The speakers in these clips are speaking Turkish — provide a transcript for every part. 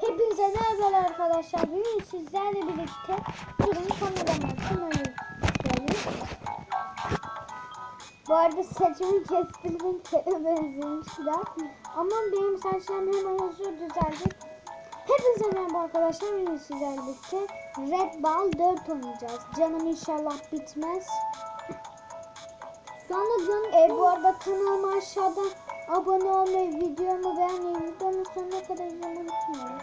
Hepinize merhaba arkadaşlar. Bugün sizlerle birlikte durun kameraman. Bu arada saçımı kestirdim benzemişler. Ama benim saçlarım hemen hızlı düzeldi. Hepinize merhaba arkadaşlar. Bugün sizlerle birlikte Red Ball 4 oynayacağız. Canım inşallah bitmez. Anda canım... E, bu arada kanalıma aşağıdan abone olmayı, videomu beğenmeyi, videomu sonuna kadar izlemeyi unutmayın.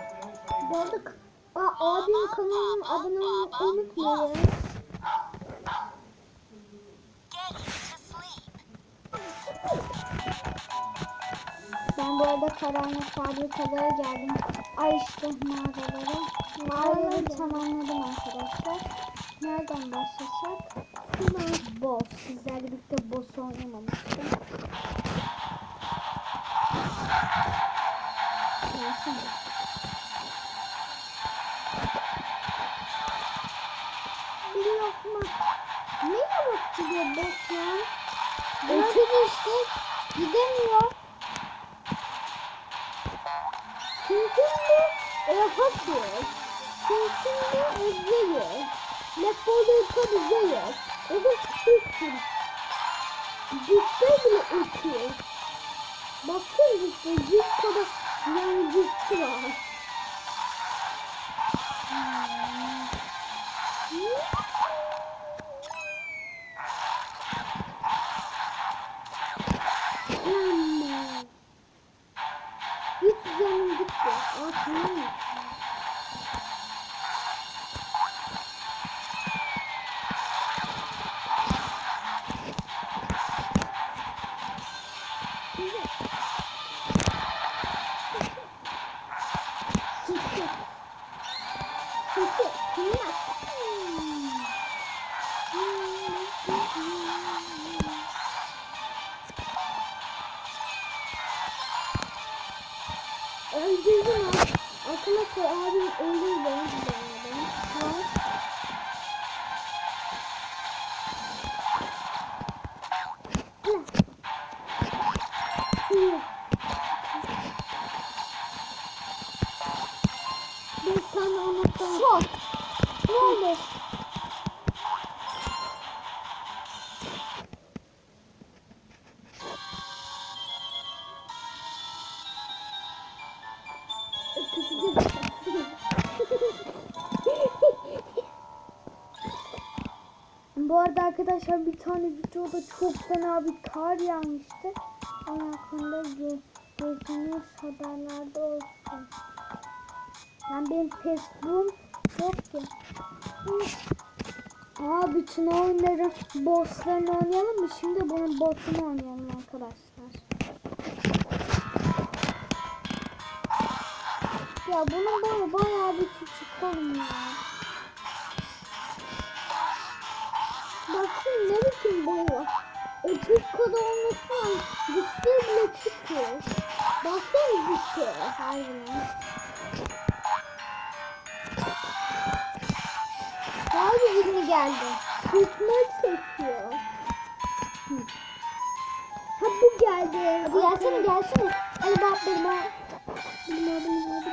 Bu arada Aa, abim kanalıma abone olmayı unutmayın. Ben bu arada karanlık fabrikalara geldim. Ay işte mağaralara. Mağaraları tamamladım arkadaşlar. Nereden başlasak? Hemen boss. Sizlerle birlikte boss oynamamıştım. Ne yavaş gidiyor ya? Öküz işte. Gidemiyor. Çünkü de rahat yok. Çünkü özü yok. Lepoları tabi yok. O da sıkıntı. Düşte bile uçuyor. Baksana işte kadar yani güçlü var. Yanma. Hiç canım gitti. Atmayayım. Çıktı. Öldürdüm abi. Arkadaşlar abim öldürdü arkadaşlar bir tane videoda çok fena bir kar yağmıştı. Onun hakkında gö gözünüz haberlerde olsun. Yani benim Facebook'um yok ki. Aa bütün oyunların bosslarını oynayalım mı? Şimdi bunun boss'unu oynayalım arkadaşlar. Ya bunun boyu bayağı bir küçük oğlum ya. Bakın ne biçim boyu. Öküz kadar olmasına dişleri bile çıkıyor. Baksana dişi harbiden. Daha bir geldi. Kırpma çekiyor. Hı. Ha bu geldi. Hadi gelsene gelsene. Hadi bak benim ha. Benim ha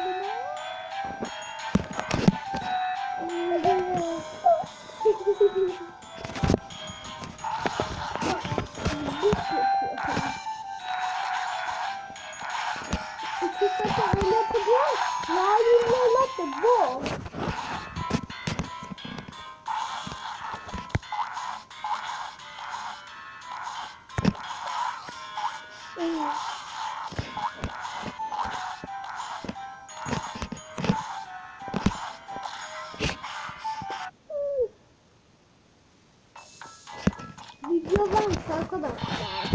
Video varmış arkadaşlar.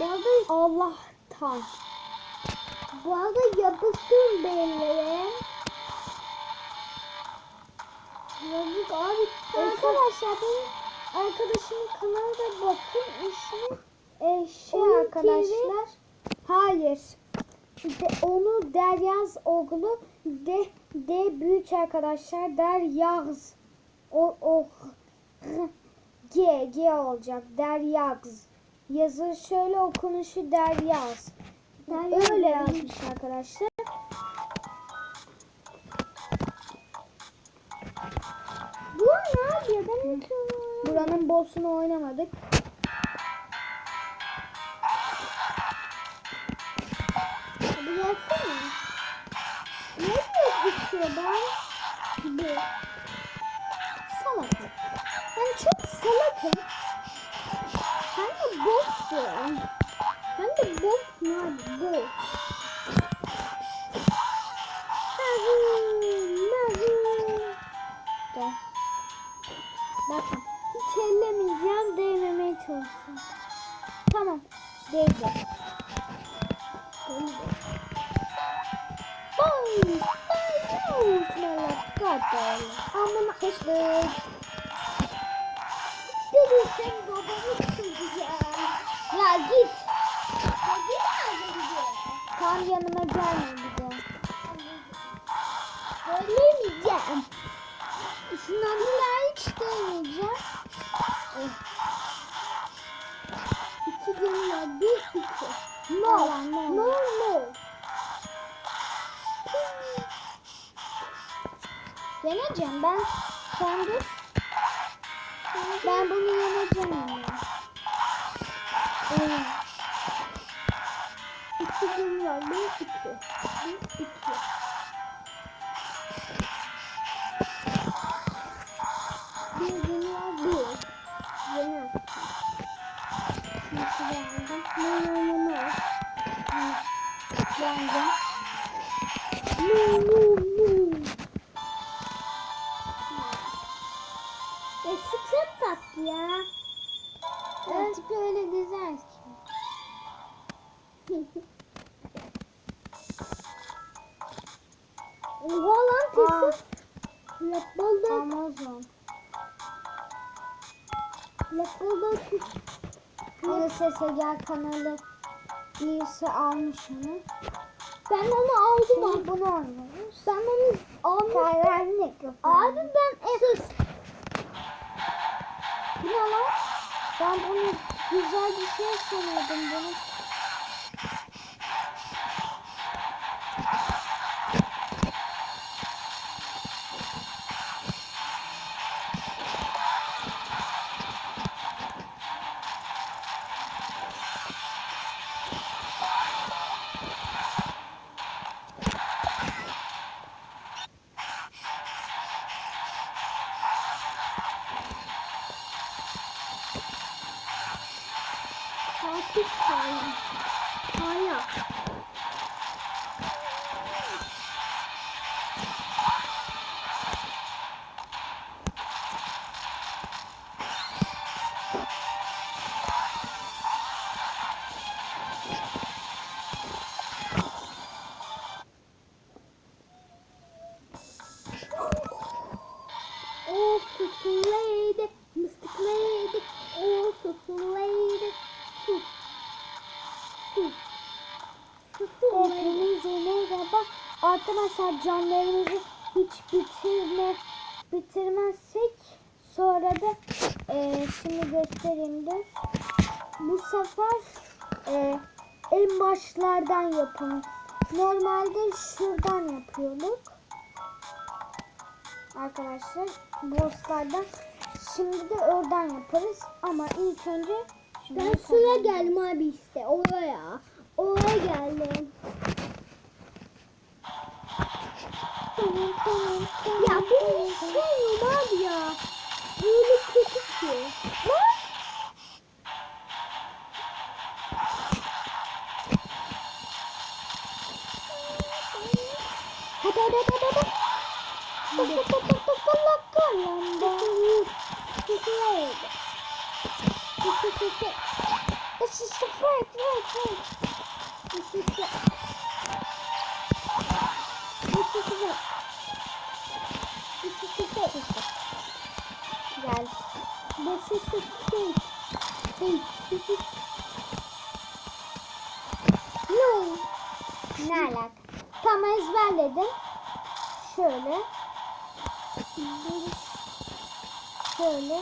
Bu arada Allah'tan. Bu arada yapıştırın beğenileri. Yazık abi. Arkadaşlar benim arkadaşımın kanalına bakın ismi e, şey Oyun arkadaşlar. Hayır. De, onu Deryaz oğlu de de büyük arkadaşlar Deryaz o o G, G olacak. Deryaz. Yazı şöyle okunuşu Deryaz. Deryaz. Öyle yazmış arkadaşlar. Bu ne yapıyor? Ben Buranın boss'unu oynamadık. Tamam. Değdi. Değdi. Boom! Boom! Malakata. Aman kışlık. Dedi sen babamı sıkacağım. Ya git. Ya git gidiyor? Tam yanıma gelme Yeneceğim ben. Sen dur. Ben bunu yeneceğim. Evet. İki gün var. Bir, iki. Bir, iki. Bir dünya bir. Yeni. Nasıl geldi? Ne ne ne ne? Geldi. Nu nu Oha lan kesin. Lapbalda. Amazon. Lapbalda. Yine sese gel kanalı. Birisi almış onu. Ben onu aldım Şimdi bunu oynuyoruz. Ben onu almıştım. Karanlık. Abi ben Sus. Bu ne lan? Ben bunu güzel bir şey sanıyordum bunu. 哎呀哎呀。Arkadaşlar canlarımızı hiç bitirme, bitirmezsek sonra da e, şimdi göstereyim dur. Bu sefer e, en başlardan yapalım. Normalde şuradan yapıyorduk arkadaşlar bosslardan. Şimdi de oradan yaparız ama ilk önce ben suya geldim abi işte oraya. Oraya geldim. Ya bunu sevmiyorum abi ya. Böyle kötü ki. Lan! Hadi hadi hadi hadi. This is the right, right, right. Thing. This is. No. Ne alaka? Tam ezberledim. Şöyle. Şöyle.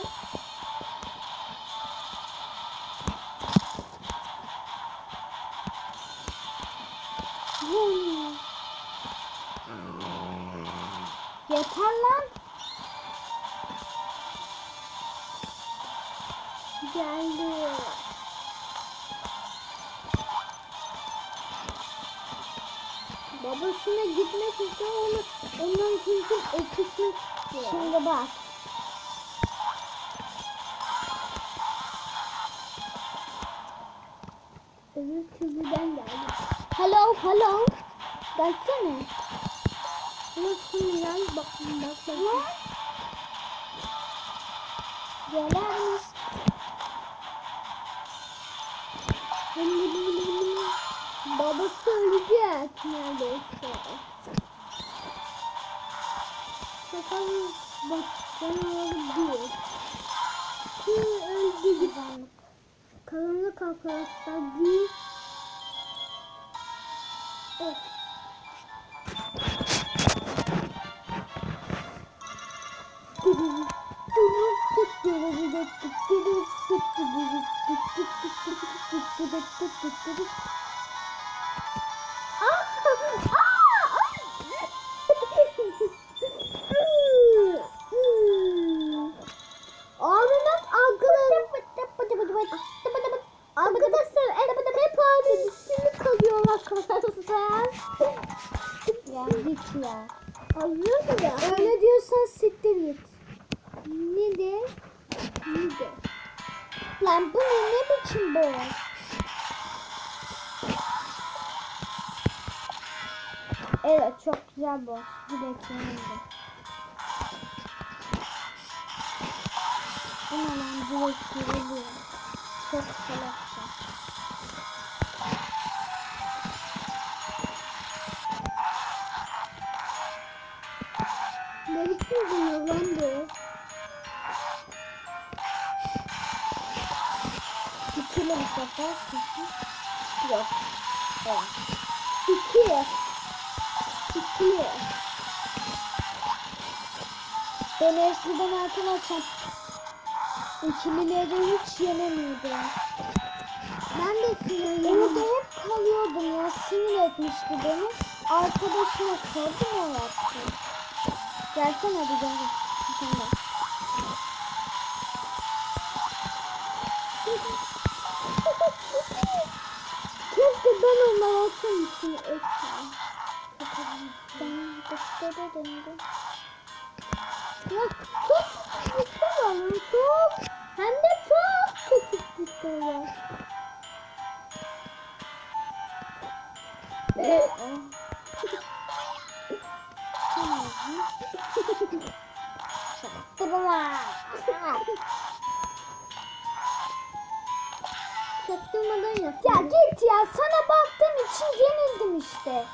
Yeter lan. Geldi. Babasına gitmek istiyor onu ondan çünkü öpüşmek istiyor. Şimdi bak. Öbür türlüden geldi. Hello, hello. Gelsene. Nasılsın ya? Bak, bak, bak. Gelir misin? Babası ölecek neredeyse. Bakalım bak canavarı değil. Kim öldü gibi. Karanlık arkadaşlar değil. Evet. Abimin arkadaşlar hep abi düşünü kalıyor arkadaşlar. ya git ya. Anlıyor ya? Öyle diyorsan siktir git. Ne de? De? Lan bu ne, ne biçim boğaz? Evet çok güzel. Bir dakika yanımda. Bu ne lan direkt yürüyor. Çok salakça. Ne biçim vuruyor lan bu? Sefer kişi. Yok. Evet. İki. İki. Ben eskiden arkadaşlar ikilileri hiç yenemiyordum. Ben de sinirliyim. Orada hep kalıyordum ya. Sinir etmişti beni. Arkadaşıma sordum o yaptı. Gelsene hadi gel. Bir tane daha. Keşke ben onları açamıştım. Ekran. Ya çok güçlü var. Çok. Hem de çok küçük var. Ve Çaktırma. Çaktırmadan yap. Ya git ya sana baktığım için yenildim işte.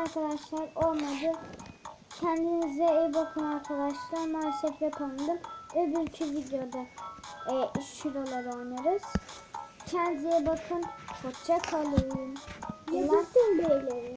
Arkadaşlar olmadı. Kendinize iyi bakın arkadaşlar. Maalesef yapamadım. Öbürkü videoda e, şuraları oynarız. Kendinize iyi bakın. Hoşça kalın. Yapıştım beyleri.